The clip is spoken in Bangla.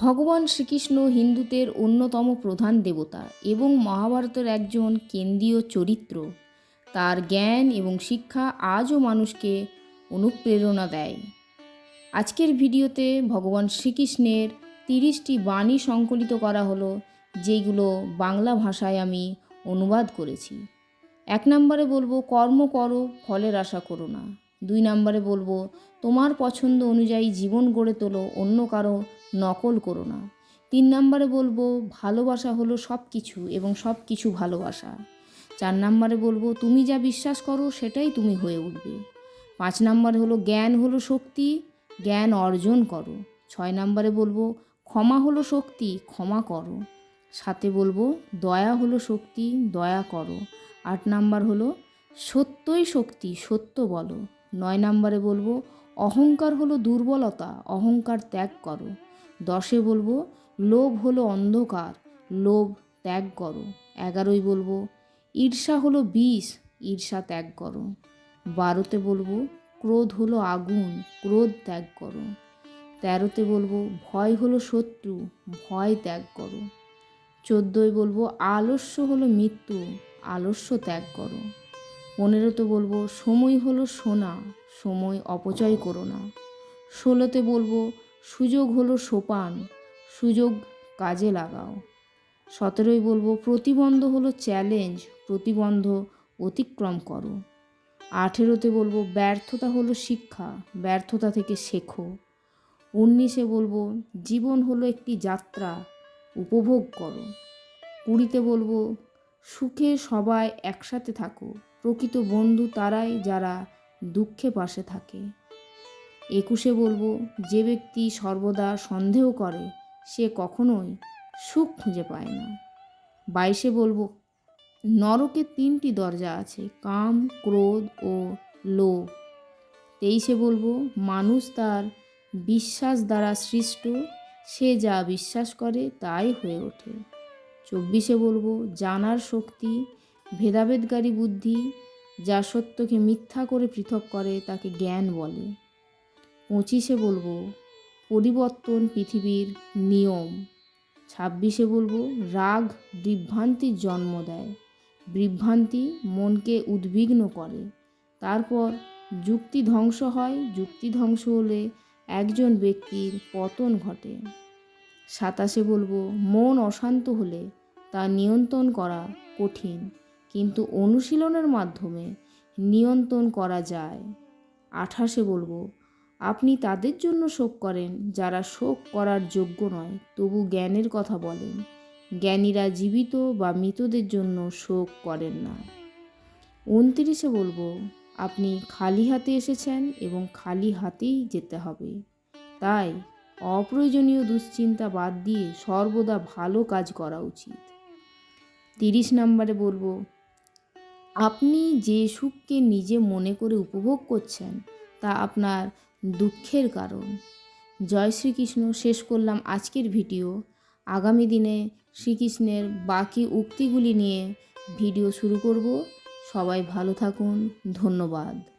ভগবান শ্রীকৃষ্ণ হিন্দুদের অন্যতম প্রধান দেবতা এবং মহাভারতের একজন কেন্দ্রীয় চরিত্র। তার জ্ঞান এবং শিক্ষা আজও মানুষকে অনুপ্রেরণা দেয়। আজকের ভিডিওতে ভগবান শ্রীকৃষ্ণের তিরিশটি বাণী সংকলিত করা হলো, যেগুলো বাংলা ভাষায় আমি অনুবাদ করেছি। এক নম্বরে বলব, কর্ম করো, ফলের আশা করো না। দুই নম্বরে বলব, তোমার পছন্দ অনুযায়ী জীবন গড়ে তোলো, অন্য কারও নকল করো না। তিন নম্বরে বলব, ভালোবাসা হলো সব কিছু এবং সব কিছু ভালোবাসা। চার নম্বরে বলব, তুমি যা বিশ্বাস করো সেটাই তুমি হয়ে উঠবে। পাঁচ নম্বরে হলো, জ্ঞান হলো শক্তি, জ্ঞান অর্জন করো। ছয় নম্বরে বলব, ক্ষমা হলো শক্তি, ক্ষমা করো। সাথে বলব, দয়া হলো শক্তি, দয়া করো। আট নাম্বার হলো, সত্যই শক্তি, সত্য বলো। নয় নাম্বারে বলব, অহংকার হলো দুর্বলতা, অহংকার ত্যাগ করো। দশে বলব, লোভ হলো অন্ধকার, লোভ ত্যাগ করো। এগারোই বলব, ঈর্ষা হলো বিষ, ঈর্ষা ত্যাগ করো। বারোতে বলব, ক্রোধ হলো আগুন, ক্রোধ ত্যাগ করো। তেরোতে বলব, ভয় হলো শত্রু, ভয় ত্যাগ করো। চোদ্দোই বলব, আলস্য হলো মৃত্যু, আলস্য ত্যাগ করো। পনেরোতে বলব, সময় হলো সোনা, সময় অপচয় করো না। ষোলোতে বলব সুযোগ হলো সোপান, সুযোগ কাজে লাগাও। সতেরোই বলব, প্রতিবন্ধ হলো চ্যালেঞ্জ প্রতিবন্ধ অতিক্রম করো। আঠেরোতে বলব, ব্যর্থতা হলো শিক্ষা, ব্যর্থতা থেকে শেখো। উনিশে বলব, জীবন হলো একটি যাত্রা, উপভোগ করো। কুড়িতে বলব, সুখে সবাই একসাথে থাকো, প্রকৃত বন্ধু তারাই যারা দুঃখে পাশে থাকে। একুশে বলব, যে ব্যক্তি সর্বদা সন্দেহ করে, সে কখনোই সুখ খুঁজে পায় না। বাইশে বলব, নরকে তিনটি দরজা আছে, কাম, ক্রোধ ও লোভ। তেইশে বলব, মানুষ তার বিশ্বাস দ্বারা সৃষ্ট, সে যা বিশ্বাস করে তাই হয়ে ওঠে। চব্বিশে বলব, জানার শক্তি, ভেদাভেদকারী বুদ্ধি, যা সত্যকে মিথ্যা করে পৃথক করে, তাকে জ্ঞান বলে। পঁচিশে বলব পরিবর্তন পৃথিবীর নিয়ম। ছাব্বিশে বলব রাগ বিভ্রান্তির জন্ম দেয়। বিভ্রান্তি মনকে উদ্বিগ্ন করে। তারপর যুক্তি ধ্বংস হয়। যুক্তি ধ্বংস হলে একজন ব্যক্তির পতন ঘটে। সাতাশে বলব মন অশান্ত হলে তা নিয়ন্ত্রণ করা কঠিন, কিন্তু অনুশীলনের মাধ্যমে নিয়ন্ত্রণ করা যায়। আঠাশে বলব আপনি তাদের জন্য শোক করেন, যারা শোক করার যোগ্য নয়, তবু জ্ঞানের কথা বলেন। জ্ঞানীরা জীবিত বা মৃতদের জন্য শোক করেন না। উনত্রিশে বলব, আপনি খালি হাতে এসেছেন এবং খালি হাতেই যেতে হবে। তাই অপ্রয়োজনীয় দুশ্চিন্তা বাদ দিয়ে সর্বদা ভালো কাজ করা উচিত। তিরিশ নম্বরে বলব, আপনি যে সুখকে নিজে মনে করে উপভোগ করছেন, তা আপনার দুঃখের কারণ। জয় শ্রীকৃষ্ণ, শেষ করলাম আজকের ভিডিও। আগামী দিনে শ্রীকৃষ্ণের বাকি উক্তিগুলি নিয়ে ভিডিও শুরু করব। সবাই ভালো থাকুন, ধন্যবাদ।